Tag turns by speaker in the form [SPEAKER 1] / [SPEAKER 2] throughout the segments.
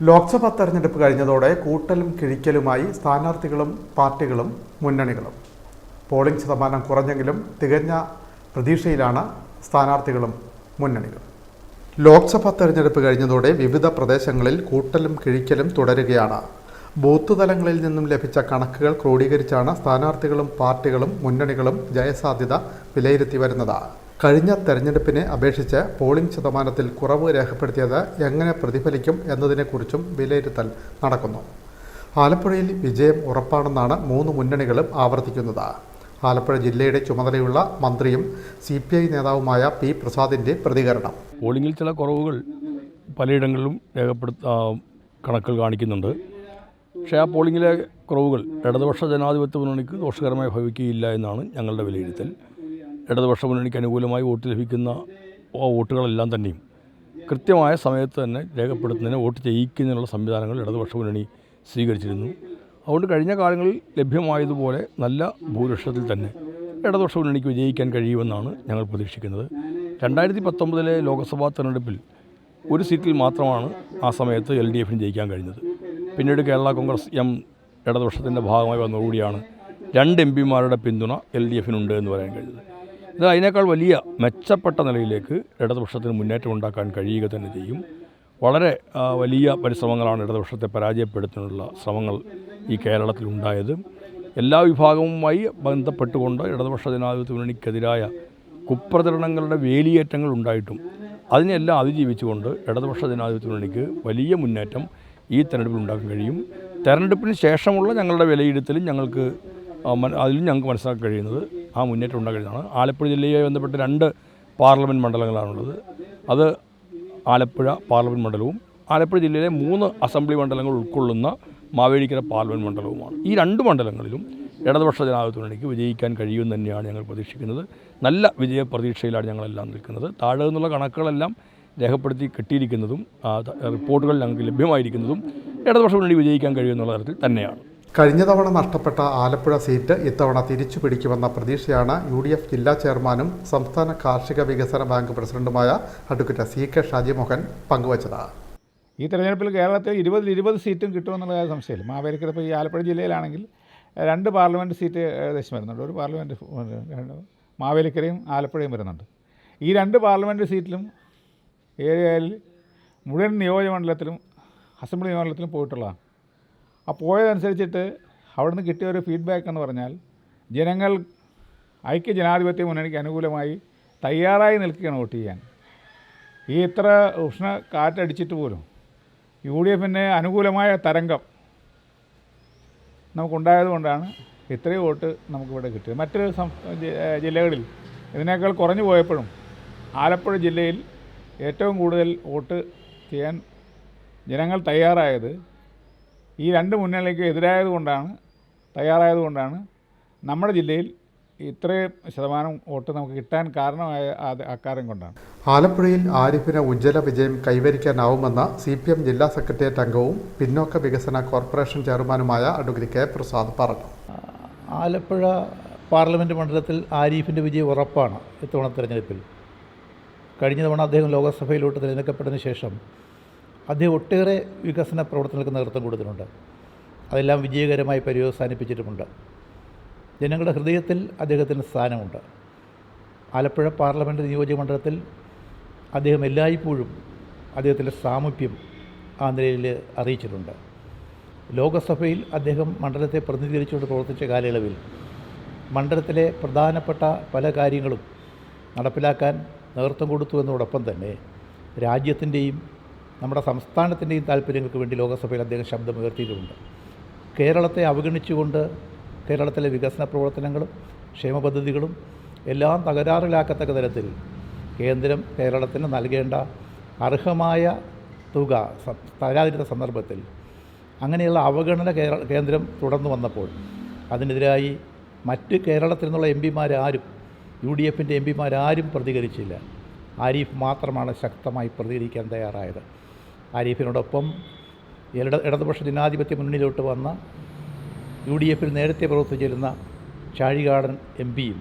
[SPEAKER 1] ലോക്സഭാ തെരഞ്ഞെടുപ്പ് കഴിഞ്ഞതോടെ കൂട്ടലും കിഴിക്കലുമായി സ്ഥാനാർത്ഥികളും പാർട്ടികളും മുന്നണികളും. പോളിംഗ് ശതമാനം കുറഞ്ഞെങ്കിലും തികഞ്ഞ പ്രതീക്ഷയിലാണ് സ്ഥാനാർത്ഥികളും മുന്നണികളും. ലോക്സഭാ തെരഞ്ഞെടുപ്പ് കഴിഞ്ഞതോടെ വിവിധ പ്രദേശങ്ങളിൽ കൂട്ടലും കിഴിക്കലും തുടരുകയാണ്. ബൂത്ത് തലങ്ങളിൽ നിന്നും ലഭിച്ച കണക്കുകൾ ക്രോഡീകരിച്ചാണ് സ്ഥാനാർത്ഥികളും പാർട്ടികളും മുന്നണികളും ജയസാധ്യത വിലയിരുത്തി വരുന്നത്. കഴിഞ്ഞ തെരഞ്ഞെടുപ്പിനെ അപേക്ഷിച്ച് പോളിംഗ് ശതമാനത്തിൽ കുറവ് രേഖപ്പെടുത്തിയത് എങ്ങനെ പ്രതിഫലിക്കും എന്നതിനെക്കുറിച്ചും വിലയിരുത്തൽ നടക്കുന്നു. ആലപ്പുഴയിൽ വിജയം ഉറപ്പാണെന്നാണ് മൂന്ന് മുന്നണികളും ആവർത്തിക്കുന്നത്. ആലപ്പുഴ ജില്ലയുടെ ചുമതലയുള്ള മന്ത്രിയും സി പി ഐ നേതാവുമായ പി പ്രസാദിന്റെ പ്രതികരണം.
[SPEAKER 2] പോളിംഗിൽ ചില കുറവുകൾ പലയിടങ്ങളിലും രേഖപ്പെടുത്ത കണക്കുകൾ കാണിക്കുന്നുണ്ട്. പക്ഷേ ആ പോളിംഗിലെ കുറവുകൾ ഇടതുപക്ഷ ജനാധിപത്യ മുന്നണിക്ക് ദോഷകരമായി ഭവിക്കുകയില്ല എന്നാണ് ഞങ്ങളുടെ വിലയിരുത്തൽ. ഇടതുപക്ഷ മുന്നണിക്ക് അനുകൂലമായി വോട്ട് ലഭിക്കുന്ന വോട്ടുകളെല്ലാം തന്നെയും കൃത്യമായ സമയത്ത് തന്നെ രേഖപ്പെടുത്തുന്നതിന് വോട്ട് ചെയ്യിക്കുന്നതിനുള്ള സംവിധാനങ്ങൾ ഇടതുപക്ഷ മുന്നണി സ്വീകരിച്ചിരുന്നു. അതുകൊണ്ട് കഴിഞ്ഞ കാലങ്ങളിൽ ലഭ്യമായതുപോലെ നല്ല ഭൂരിപക്ഷത്തിൽ തന്നെ ഇടതുപക്ഷ മുന്നണിക്ക് വിജയിക്കാൻ കഴിയുമെന്നാണ് ഞങ്ങൾ പ്രതീക്ഷിക്കുന്നത്. രണ്ടായിരത്തി പത്തൊമ്പതിലെ ലോക്സഭാ തെരഞ്ഞെടുപ്പിൽ ഒരു സീറ്റിൽ മാത്രമാണ് ആ സമയത്ത് എൽ ഡി എഫിന് ജയിക്കാൻ കഴിഞ്ഞത്. പിന്നീട് കേരള കോൺഗ്രസ് എം ഇടതുപക്ഷത്തിന്റെ ഭാഗമായി വന്നതോടുകൂടിയാണ് രണ്ട് എം പിമാരുടെ പിന്തുണ എൽ ഡി എഫിനുണ്ട് എന്ന് പറയാൻ കഴിഞ്ഞത്. ഇത് അതിനേക്കാൾ വലിയ മെച്ചപ്പെട്ട നിലയിലേക്ക് ഇടതുപക്ഷത്തിന് മുന്നേറ്റം ഉണ്ടാക്കാൻ കഴിയുക തന്നെ ചെയ്യും. വളരെ വലിയ പരിശ്രമങ്ങളാണ് ഇടതുപക്ഷത്തെ പരാജയപ്പെടുത്താനുള്ള ശ്രമങ്ങൾ ഈ കേരളത്തിലുണ്ടായത് എല്ലാ വിഭാഗവുമായി ബന്ധപ്പെട്ടുകൊണ്ട് ഇടതുപക്ഷ ജനാധിപത്യ മുന്നണിക്കെതിരായ കുപ്രചരണങ്ങളുടെ വേലിയേറ്റങ്ങൾ ഉണ്ടായിട്ടും അതിനെല്ലാം അതിജീവിച്ചുകൊണ്ട് ഇടതുപക്ഷ ജനാധിപത്യ മുന്നണിക്ക് വലിയ മുന്നേറ്റം ഈ തെരഞ്ഞെടുപ്പിൽ ഉണ്ടാക്കാൻ കഴിയും. തെരഞ്ഞെടുപ്പിന് ശേഷമുള്ള ഞങ്ങളുടെ വിലയിരുത്തലും ഞങ്ങൾക്ക് അതിലും ഞങ്ങൾക്ക് മനസ്സിലാക്കാൻ കഴിയുന്നത് ആ മുന്നേറ്റം ഉണ്ടാക്കിയതാണ്. ആലപ്പുഴ ജില്ലയുമായി ബന്ധപ്പെട്ട് രണ്ട് പാർലമെന്റ് മണ്ഡലങ്ങളാണുള്ളത്. അത് ആലപ്പുഴ പാർലമെന്റ് മണ്ഡലവും ആലപ്പുഴ ജില്ലയിലെ മൂന്ന് അസംബ്ലി മണ്ഡലങ്ങൾ ഉൾക്കൊള്ളുന്ന മാവേലിക്കര പാർലമെന്റ് മണ്ഡലവുമാണ്. ഈ രണ്ട് മണ്ഡലങ്ങളിലും ഇടതുപക്ഷ ജനാധിപത്യത്തിനിടയ്ക്ക് വിജയിക്കാൻ കഴിയുമെന്ന് തന്നെയാണ് ഞങ്ങൾ പ്രതീക്ഷിക്കുന്നത്. നല്ല വിജയ പ്രതീക്ഷയിലാണ് ഞങ്ങളെല്ലാം നിൽക്കുന്നത്. താഴെ നിന്നുള്ള കണക്കുകളെല്ലാം രേഖപ്പെടുത്തി കിട്ടിയിരിക്കുന്നതും റിപ്പോർട്ടുകൾ ഞങ്ങൾക്ക് ലഭ്യമായിരിക്കുന്നതും ഇടതുപക്ഷ മുന്നണി വിജയിക്കാൻ കഴിയുമെന്നുള്ള തരത്തിൽ തന്നെയാണ്.
[SPEAKER 1] കഴിഞ്ഞ തവണ നഷ്ടപ്പെട്ട ആലപ്പുഴ സീറ്റ് ഇത്തവണ തിരിച്ചു പിടിക്കുമെന്ന പ്രതീക്ഷയാണ് യു ഡി എഫ് ജില്ലാ ചെയർമാനും സംസ്ഥാന കാർഷിക വികസന ബാങ്ക് പ്രസിഡന്റുമായ അഡ്വക്കേറ്റ് സി കെ ഷാജിമോഹൻ പങ്കുവച്ചത്.
[SPEAKER 3] ഈ തെരഞ്ഞെടുപ്പിൽ കേരളത്തിൽ ഇരുപതിൽ ഇരുപത് സീറ്റും കിട്ടുമെന്നുള്ള സംശയമില്ല. മാവേലിക്കര ഈ ആലപ്പുഴ ജില്ലയിലാണെങ്കിൽ രണ്ട് പാർലമെന്റ് സീറ്റ് ഏകദേശം വരുന്നുണ്ട്. ഒരു പാർലമെന്റ് മാവേലിക്കരയും ആലപ്പുഴയും വരുന്നുണ്ട്. ഈ രണ്ട് പാർലമെന്റ് സീറ്റിലും ഏരിയയിൽ മുഴുവൻ നിയോജകമണ്ഡലത്തിലും അസംബ്ലി നിയോജകമണ്ഡലത്തിലും പോയിട്ടുള്ളതാണ്. ആ പോയതനുസരിച്ചിട്ട് അവിടുന്ന് കിട്ടിയ ഒരു ഫീഡ്ബാക്ക് എന്ന് പറഞ്ഞാൽ ജനങ്ങൾ ഐക്യ ജനാധിപത്യ മുന്നണിക്ക് അനുകൂലമായി തയ്യാറായി നിൽക്കുകയാണ് വോട്ട് ചെയ്യാൻ. ഈ ഇത്ര ഉഷ്ണ കാറ്റടിച്ചിട്ട് പോലും യു ഡി എഫിന് അനുകൂലമായ തരംഗം നമുക്കുണ്ടായത് കൊണ്ടാണ് ഇത്രയും വോട്ട് നമുക്കിവിടെ കിട്ടിയത്. മറ്റ് ജില്ലകളിൽ ഇതിനേക്കാൾ കുറഞ്ഞു പോയപ്പോഴും ആലപ്പുഴ ജില്ലയിൽ ഏറ്റവും കൂടുതൽ വോട്ട് ചെയ്യാൻ ജനങ്ങൾ തയ്യാറായത് ഈ രണ്ട് മുന്നണിക്ക് എതിരായത് കൊണ്ടാണ് തയ്യാറായത് കൊണ്ടാണ് നമ്മുടെ ജില്ലയിൽ ഇത്രയും ശതമാനം വോട്ട് നമുക്ക് കിട്ടാൻ കാരണമായ അക്കാരം കൊണ്ടാണ്.
[SPEAKER 1] ആലപ്പുഴയിൽ ആരിഫിന് ഉജ്ജ്വല വിജയം കൈവരിക്കാനാവുമെന്ന് സി പി എം ജില്ലാ സെക്രട്ടേറിയറ്റ് അംഗവും പിന്നോക്ക വികസന കോർപ്പറേഷൻ ചെയർമാനുമായ അഡ്വക്കേറ്റ് കെ. പ്രസാദ് പറഞ്ഞു.
[SPEAKER 4] ആലപ്പുഴ പാർലമെന്റ് മണ്ഡലത്തിൽ ആരിഫിന്റെ വിജയം ഉറപ്പാണ് ഇത്തവണ തിരഞ്ഞെടുപ്പിൽ. കഴിഞ്ഞ തവണ അദ്ദേഹം ലോകസഭയിലോട്ട് തിരഞ്ഞെടുക്കപ്പെട്ടതിന് ശേഷം അദ്ദേഹം ഒട്ടേറെ വികസന പ്രവർത്തനങ്ങൾക്ക് നേതൃത്വം കൊടുത്തിട്ടുണ്ട്. അതെല്ലാം വിജയകരമായി പര്യവസാനിപ്പിച്ചിട്ടുമുണ്ട്. ജനങ്ങളുടെ ഹൃദയത്തിൽ അദ്ദേഹത്തിന് സ്ഥാനമുണ്ട്. ആലപ്പുഴ പാർലമെന്റ് നിയോജക മണ്ഡലത്തിൽ അദ്ദേഹം എല്ലായ്പ്പോഴും അദ്ദേഹത്തിന്റെ സാമീപ്യം ആ നിലയിൽ അറിയിച്ചിട്ടുണ്ട്. ലോകസഭയിൽ അദ്ദേഹം മണ്ഡലത്തെ പ്രതിനിധീകരിച്ചുകൊണ്ട് പ്രവർത്തിച്ച കാലയളവിൽ മണ്ഡലത്തിലെ പ്രധാനപ്പെട്ട പല കാര്യങ്ങളും നടപ്പിലാക്കാൻ നേതൃത്വം കൊടുത്തു എന്നതോടൊപ്പം തന്നെ രാജ്യത്തിന്റെയും നമ്മുടെ സംസ്ഥാനത്തിന്റെയും താല്പര്യങ്ങൾക്ക് വേണ്ടി ലോകസഭയിൽ അദ്ദേഹം ശബ്ദമുയർത്തിയിട്ടുമുണ്ട് കേരളത്തെ അവഗണിച്ചുകൊണ്ട് കേരളത്തിലെ വികസന പ്രവർത്തനങ്ങളും ക്ഷേമ പദ്ധതികളും എല്ലാം തകരാറിലാക്കത്തക്ക തരത്തിൽ കേന്ദ്രം കേരളത്തിന് നൽകേണ്ട അർഹമായ തുക തരാതിരുന്ന സന്ദർഭത്തിൽ അങ്ങനെയുള്ള അവഗണന കേരള കേന്ദ്രം തുടർന്നു വന്നപ്പോൾ അതിനെതിരായി മറ്റ് കേരളത്തിൽ നിന്നുള്ള എം പിമാരാരും യു ഡി എഫിന്റെ എം പിമാരാരും പ്രതികരിച്ചില്ല. ആരിഫ് മാത്രമാണ് ശക്തമായി പ്രതികരിക്കാൻ തയ്യാറായത്. ആരിഫിനോടൊപ്പം ഇട ഇടതുപക്ഷ ജനാധിപത്യ മുന്നണിയിലോട്ട് വന്ന യു ഡി എഫിൽ നേരത്തെ പ്രവർത്തിച്ചിരുന്ന ചാഴികാടൻ എം പിയും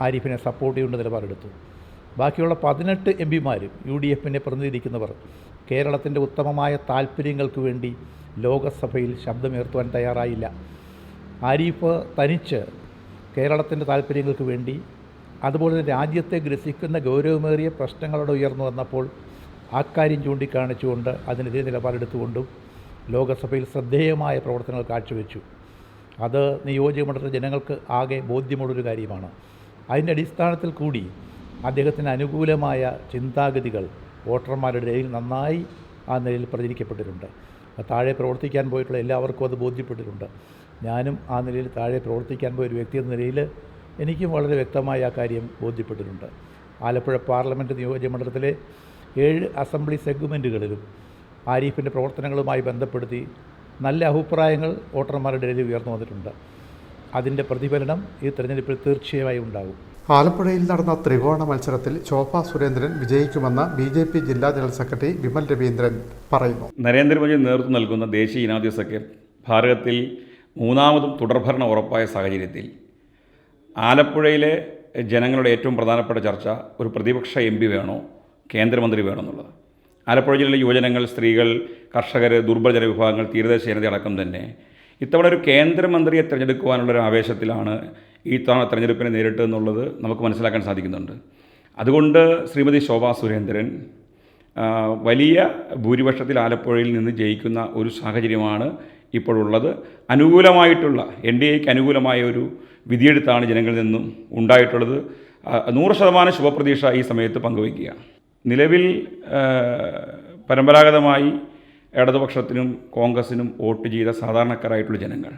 [SPEAKER 4] ആരിഫിനെ സപ്പോർട്ട് ചെയ്യേണ്ട നിലപാടെടുത്തു. ബാക്കിയുള്ള പതിനെട്ട് എം പിമാരും യു ഡി എഫിനെ പ്രതിനിധീകരിക്കുന്നവർ കേരളത്തിന്റെ ഉത്തമമായ താല്പര്യങ്ങൾക്ക് വേണ്ടി ലോകസഭയിൽ ശബ്ദമുയർത്തുവാൻ തയ്യാറായില്ല. ആരിഫ് തനിച്ച് കേരളത്തിന്റെ താല്പര്യങ്ങൾക്ക് വേണ്ടി അതുപോലെ രാജ്യത്തെ ഗ്രസിക്കുന്ന ഗൗരവമേറിയ പ്രശ്നങ്ങളോട് ഉയർന്നു വന്നപ്പോൾ അക്കാര്യം ചൂണ്ടിക്കാണിച്ചുകൊണ്ട് അതിനെതിരെ നിലപാടെടുത്തുകൊണ്ടും ലോകസഭയിൽ ശ്രദ്ധേയമായ പ്രവർത്തനങ്ങൾ കാഴ്ചവെച്ചു. അത് നിയോജകമണ്ഡലത്തിലെ ജനങ്ങൾക്ക് ആകെ ബോധ്യമുള്ളൊരു കാര്യമാണ്. അതിന്റെ അടിസ്ഥാനത്തിൽ കൂടി അദ്ദേഹത്തിന് അനുകൂലമായ ചിന്താഗതികൾ വോട്ടർമാരുടെ ഇടയിൽ നന്നായി ആ നിലയിൽ പ്രചരിക്കപ്പെട്ടിട്ടുണ്ട്. താഴെ പ്രവർത്തിക്കാൻ പോയിട്ടുള്ള എല്ലാവർക്കും അത് ബോധ്യപ്പെട്ടിട്ടുണ്ട്. ഞാനും ആ നിലയിൽ താഴെ പ്രവർത്തിക്കാൻ പോയ ഒരു വ്യക്തി എന്ന നിലയിൽ എനിക്കും വളരെ വ്യക്തമായി ആ കാര്യം ബോധ്യപ്പെട്ടിട്ടുണ്ട്. ആലപ്പുഴ പാർലമെന്റ് നിയോജകമണ്ഡലത്തിലെ ഏഴ് അസംബ്ലി സെഗ്മെന്റുകളിലും ആരിഫിന്റെ പ്രവർത്തനങ്ങളുമായി ബന്ധപ്പെടുത്തി നല്ല അഭിപ്രായങ്ങൾ വോട്ടർമാരുടെ ഇടയിൽ ഉയർന്നു വന്നിട്ടുണ്ട്. അതിന്റെ പ്രതിഫലനം ഈ തെരഞ്ഞെടുപ്പിൽ തീർച്ചയായും ഉണ്ടാകും.
[SPEAKER 1] ആലപ്പുഴയിൽ നടന്ന ത്രികോണ മത്സരത്തിൽ ശോഭ സുരേന്ദ്രൻ വിജയിക്കുമെന്ന് ബി ജെ പി ജില്ലാ ജനറൽ സെക്രട്ടറി വിമൽ രവീന്ദ്രൻ പറയുന്നു.
[SPEAKER 5] നരേന്ദ്രമോദി നേതൃത്വം നൽകുന്ന ദേശീയ ജനാധിപത്യ സഖ്യം ഭാരതത്തിൽ മൂന്നാമതും തുടർഭരണം ഉറപ്പായ സാഹചര്യത്തിൽ ആലപ്പുഴയിലെ ജനങ്ങളുടെ ഏറ്റവും പ്രധാനപ്പെട്ട ചർച്ച ഒരു പ്രതിപക്ഷ എം പി വേണോ? കേന്ദ്രമന്ത്രി വേണമെന്നുള്ളത്. ആലപ്പുഴ ജില്ലയിലെ യുവജനങ്ങൾ സ്ത്രീകൾ കർഷകർ ദുർബലജന വിഭാഗങ്ങൾ തീരദേശ ജനത അടക്കം തന്നെ ഇത്തവണ ഒരു കേന്ദ്രമന്ത്രിയെ തിരഞ്ഞെടുക്കുവാനുള്ള ഒരു ആവേശത്തിലാണ് ഈ തവണ തെരഞ്ഞെടുപ്പിനെ നേരിട്ടെന്നുള്ളത് നമുക്ക് മനസ്സിലാക്കാൻ സാധിക്കുന്നുണ്ട്. അതുകൊണ്ട് ശ്രീമതി ശോഭാ സുരേന്ദ്രൻ വലിയ ഭൂരിപക്ഷത്തിൽ ആലപ്പുഴയിൽ നിന്ന് ജയിക്കുന്ന ഒരു സാഹചര്യമാണ് ഇപ്പോഴുള്ളത്. അനുകൂലമായിട്ടുള്ള എൻ ഡി എക്ക് അനുകൂലമായ ഒരു വിധിയെടുത്താണ് ജനങ്ങളിൽ നിന്നും ഉണ്ടായിട്ടുള്ളത്. നൂറ് ശതമാനം ശുഭപ്രതീക്ഷ ഈ സമയത്ത് പങ്കുവയ്ക്കുകയാണ് നിലവിൽ പരമ്പരാഗതമായി ഇടതുപക്ഷത്തിനും കോൺഗ്രസിനും വോട്ട് ചെയ്ത സാധാരണക്കാരായിട്ടുള്ള ജനങ്ങൾ.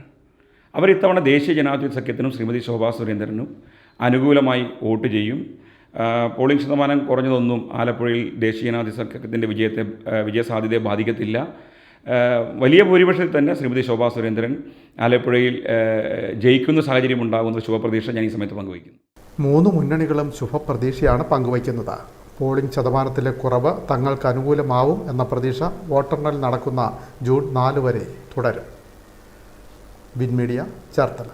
[SPEAKER 5] അവർ ഇത്തവണ ദേശീയ ജനാധിപത്യ സഖ്യത്തിനും ശ്രീമതി ശോഭാ സുരേന്ദ്രനും അനുകൂലമായി വോട്ട് ചെയ്യും. പോളിംഗ് ശതമാനം കുറഞ്ഞതൊന്നും ആലപ്പുഴയിൽ ദേശീയ ജനാധിപത്യ സഖ്യത്തിന്റെ വിജയത്തെ വിജയസാധ്യതയെ ബാധിക്കത്തില്ല. വലിയ ഭൂരിപക്ഷത്തിൽ തന്നെ ശ്രീമതി ശോഭാ സുരേന്ദ്രൻ ആലപ്പുഴയിൽ ജയിക്കുന്ന സാഹചര്യം ഉണ്ടാകുന്ന ശുഭപ്രതീക്ഷ ഞാൻ ഈ സമയത്ത് പങ്കുവയ്ക്കുന്നു.
[SPEAKER 1] മൂന്ന് മുന്നണികളും ശുഭപ്രതീക്ഷയാണ് പങ്കുവയ്ക്കുന്നത്. പോളിംഗ് ശതമാനത്തിലെ കുറവ് തങ്ങൾക്ക് അനുകൂലമാവും എന്ന പ്രതീക്ഷ വോട്ടെണ്ണൽ നടക്കുന്ന ജൂൺ നാല് വരെ തുടരും. Win media Cherthala.